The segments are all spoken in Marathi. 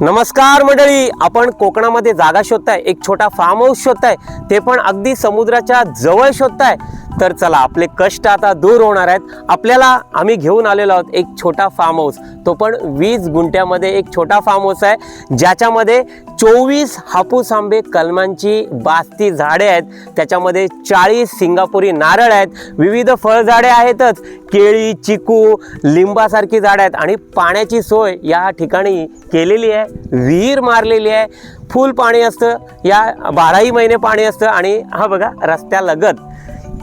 नमस्कार मंडळी आपण कोकणामध्ये जागा शोधताय एक छोटा फार्म हाऊस शोधताय ते पण अगदी समुद्राच्या जवळ शोधताय. तर चला आपले कष्ट आता दूर होणार आहेत. आपल्याला आम्ही घेऊन आलेलो आहोत एक छोटा फार्म हाऊस तो पण वीस गुंठ्यामध्ये एक छोटा फार्म हाऊस आहे. ज्याच्यामध्ये चोवीस हापूस आंबे कलमांची बास्ती झाडे आहेत. त्याच्यामध्ये चाळीस सिंगापुरी नारळ आहेत. विविध फळझाडे आहेतच. केळी चिकू लिंबासारखी झाडं आहेत. आणि पाण्याची सोय या ठिकाणी केलेली आहे. विहीर मारलेली आहे. फुल पाणी असतं. या बाराही महिने पाणी असतं. आणि हा बघा रस्त्यालगत.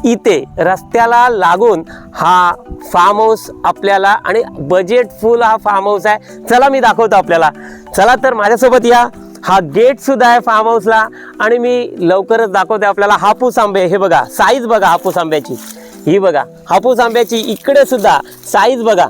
इथे रस्त्याला लागून हा फार्म हाऊस आपल्याला आणि बजेट फुल हा फार्म हाऊस आहे. चला मी दाखवतो आपल्याला. चला तर माझ्यासोबत या. हा गेट सुद्धा आहे फार्म हाऊसला आणि मी लवकरच दाखवते आपल्याला हापूस आंबे. हे बघा साईज बघा हापूस आंब्याची. ही बघा हापूस आंब्याची इकडे सुद्धा साईज बघा.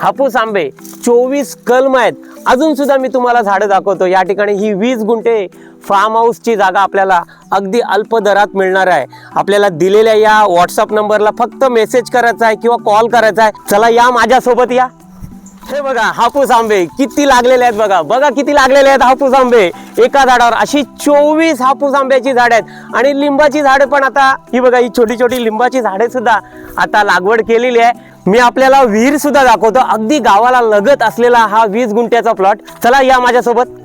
हापूस आंबे चोवीस कलम आहेत. अजून सुद्धा मी तुम्हाला झाडं दाखवतो. या ठिकाणी ही वीस गुंठे फार्म हाऊसची जागा आपल्याला अगदी अल्प दरात मिळणार आहे. आपल्याला दिलेल्या या व्हॉट्सअप नंबरला फक्त मेसेज करायचा आहे किंवा कॉल करायचा आहे. चला या माझ्यासोबत या. हे बघा हापूस आंबे किती लागलेले आहेत बघा. बघा किती लागलेले आहेत हापूस आंबे. एका झाडावर अशी चोवीस हापूस आंब्याची झाडं आहेत. आणि लिंबाची झाडं पण आता ही बघा ही छोटी छोटी लिंबाची झाडे सुद्धा आता लागवड केलेली आहे. मी आपल्याला विहीर सुद्धा दाखवतो. अगदी गावाला लगत असलेला हा वीस गुंठ्याचा प्लॉट चला या माझ्यासोबत.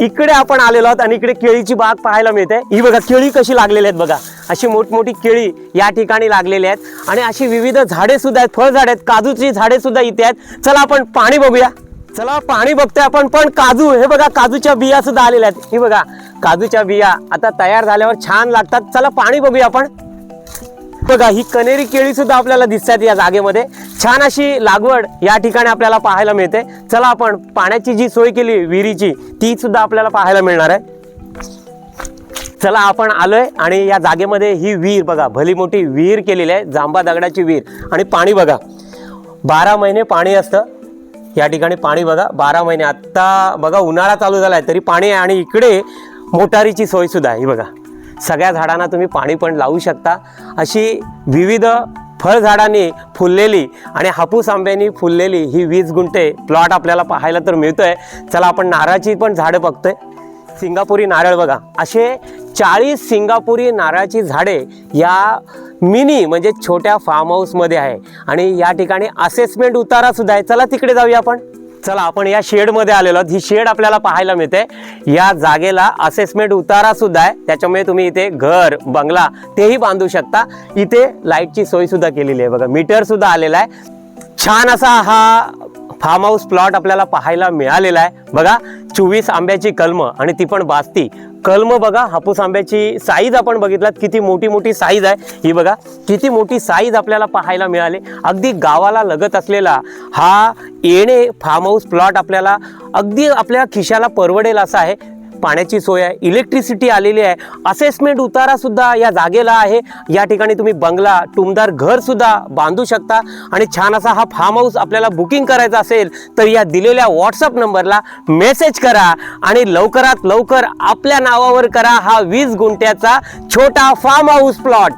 इकडे आपण आलेलो आहोत आणि इकडे केळीची बाग पाहायला मिळते. ही बघा केळी कशी लागलेली आहेत बघा. अशी मोठमोठी केळी या ठिकाणी लागलेली आहेत. आणि अशी विविध झाडे सुद्धा आहेत फळझाडे आहेत काजूची झाडे सुद्धा इथे आहेत. चला आपण पाणी बघूया. चला पाणी बघतोय आपण पण काजू हे बघा काजूच्या बिया सुद्धा आलेल्या आहेत. ही बघा काजूच्या बिया आता तयार झाल्यावर छान लागतात. चला पाणी बघूया आपण. बघा ही कनेरी केळी सुद्धा आपल्याला दिसतात या जागेमध्ये. छान अशी लागवड या ठिकाणी आपल्याला पाहायला मिळते. चला आपण पाण्याची जी सोय केली विहिरीची ती सुद्धा आपल्याला पाहायला मिळणार आहे. चला आपण आलोय आणि या जागेमध्ये ही विहीर बघा भली मोठी विहीर केलेली आहे जांबा दगडाची विहीर. आणि पाणी बघा बारा महिने पाणी असतं. या ठिकाणी पाणी बघा बारा महिने. आत्ता बघा उन्हाळा चालू झाला आहे तरी पाणी आहे. आणि इकडे मोटारीची सोय सुद्धा आहे ही बघा. सगळ्या झाडांना तुम्ही पाणी पण लावू शकता. अशी विविध फळझाडांनी फुललेली आणि हापूस आंब्यांनी फुललेली ही वीस गुंठे प्लॉट आपल्याला पाहायला तर मिळतो आहे चला आपण नारळाची पण झाडं बघतोय. सिंगापुरी नारळ बघा. असे चाळीस सिंगापुरी नारळाची झाडे या मिनी म्हणजे छोट्या फार्म हाऊसमध्ये आहे. आणि या ठिकाणी असेसमेंट उतारा सुद्धा आहे. चला तिकडे जाऊया आपण. चला आपण या शेडमध्ये आलेलो आहोत. ही शेड आपल्याला पाहायला मिळते. या जागेला असेसमेंट उतारा सुद्धा आहे. त्याच्यामुळे तुम्ही इथे घर बंगला तेही बांधू शकता. इथे लाईटची सोय सुद्धा केलेली आहे. बघा मीटर सुद्धा आलेला आहे. छान असा हा फार्म हाऊस प्लॉट आपल्याला पाहायला मिळालेला आहे. बघा चोवीस आंब्याची कलम आणि ती पण बास्ती. कलम बघा हापूस आंब्याची साईज आपण बघितलात किती मोठी मोठी साईज आहे. ही बघा किती मोठी साईज आपल्याला पाहायला मिळाली. अगदी गावाला लगत असलेला हा येणे फार्म हाऊस प्लॉट आपल्याला अगदी आपल्या खिशाला परवडेल असा आहे. पाण्याची सोय आहे इलेक्ट्रिसिटी आलेली आहे. असेसमेंट उतारासुद्धा या जागेला आहे. या ठिकाणी तुम्ही बंगला टुमदार घरसुद्धा बांधू शकता. आणि छान असा हा फार्म हाऊस आपल्याला बुकिंग करायचा असेल तर या दिलेल्या व्हॉट्सअप नंबरला मेसेज करा. आणि लवकरात लवकर आपल्या नावावर करा हा वीस गुंठ्याचा छोटा फार्म हाऊस प्लॉट